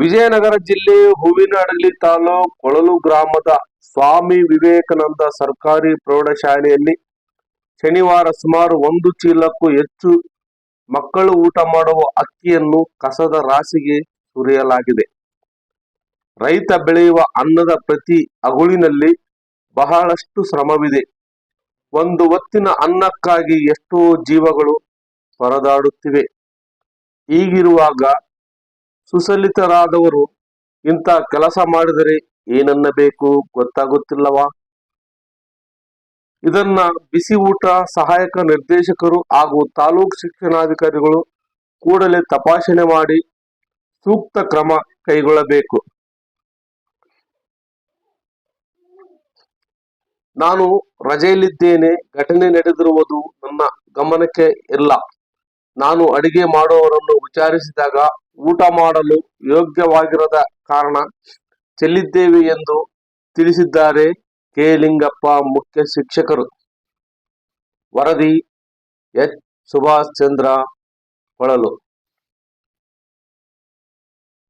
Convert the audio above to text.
ವಿಜಯನಗರ ಜಿಲ್ಲೆ ಹೂವಿನಹಡಗಲಿ ತಾಲೂಕು ಕೊಳಲು ಗ್ರಾಮದ ಸ್ವಾಮಿ ವಿವೇಕಾನಂದ ಸರ್ಕಾರಿ ಪ್ರೌಢಶಾಲೆಯಲ್ಲಿ ಶನಿವಾರ ಸುಮಾರು ಒಂದು ಚೀಲಕ್ಕೂ ಹೆಚ್ಚು ಮಕ್ಕಳು ಊಟ ಮಾಡುವ ಅಕ್ಕಿಯನ್ನು ಕಸದ ರಾಶಿಗೆ ಸುರಿಯಲಾಗಿದೆ. ರೈತ ಬೆಳೆಯುವ ಅನ್ನದ ಪ್ರತಿ ಅಗುಳಿನಲ್ಲಿ ಬಹಳಷ್ಟು ಶ್ರಮವಿದೆ. ಒಂದು ಹೊತ್ತಿನ ಅನ್ನಕ್ಕಾಗಿ ಎಷ್ಟೋ ಜೀವಗಳು ಪರದಾಡುತ್ತಿವೆ. ಹೀಗಿರುವಾಗ ಸುಸಲಿತರಾದವರು ಇಂಥ ಕೆಲಸ ಮಾಡಿದರೆ ಏನನ್ನಬೇಕು ಗೊತ್ತಾಗುತ್ತಿಲ್ಲವಾ? ಇದನ್ನ ಬಿಸಿ ಊಟ ಸಹಾಯಕ ನಿರ್ದೇಶಕರು ಹಾಗೂ ತಾಲೂಕು ಶಿಕ್ಷಣಾಧಿಕಾರಿಗಳು ಕೂಡಲೇ ತಪಾಸಣೆ ಮಾಡಿ ಸೂಕ್ತ ಕ್ರಮ ಕೈಗೊಳ್ಳಬೇಕು. ನಾನು ರಜೆಯಲ್ಲಿದ್ದೇನೆ, ಘಟನೆ ನಡೆದಿರುವುದು ನನ್ನ ಗಮನಕ್ಕೆ ಇಲ್ಲ. ನಾನು ಅಡಿಗೆ ಮಾಡುವವರನ್ನು ವಿಚಾರಿಸಿದಾಗ ಊಟ ಮಾಡಲು ಯೋಗ್ಯವಾಗಿರದ ಕಾರಣ ಚೆಲ್ಲಿದ್ದೇವೆ ಎಂದು ತಿಳಿಸಿದ್ದಾರೆ ಕೆ. ಲಿಂಗಪ್ಪ ಮುಖ್ಯ ಶಿಕ್ಷಕರು. ವರದಿ ಎಚ್. ಸುಭಾಷ್ ಚಂದ್ರ ಹೊಳಲು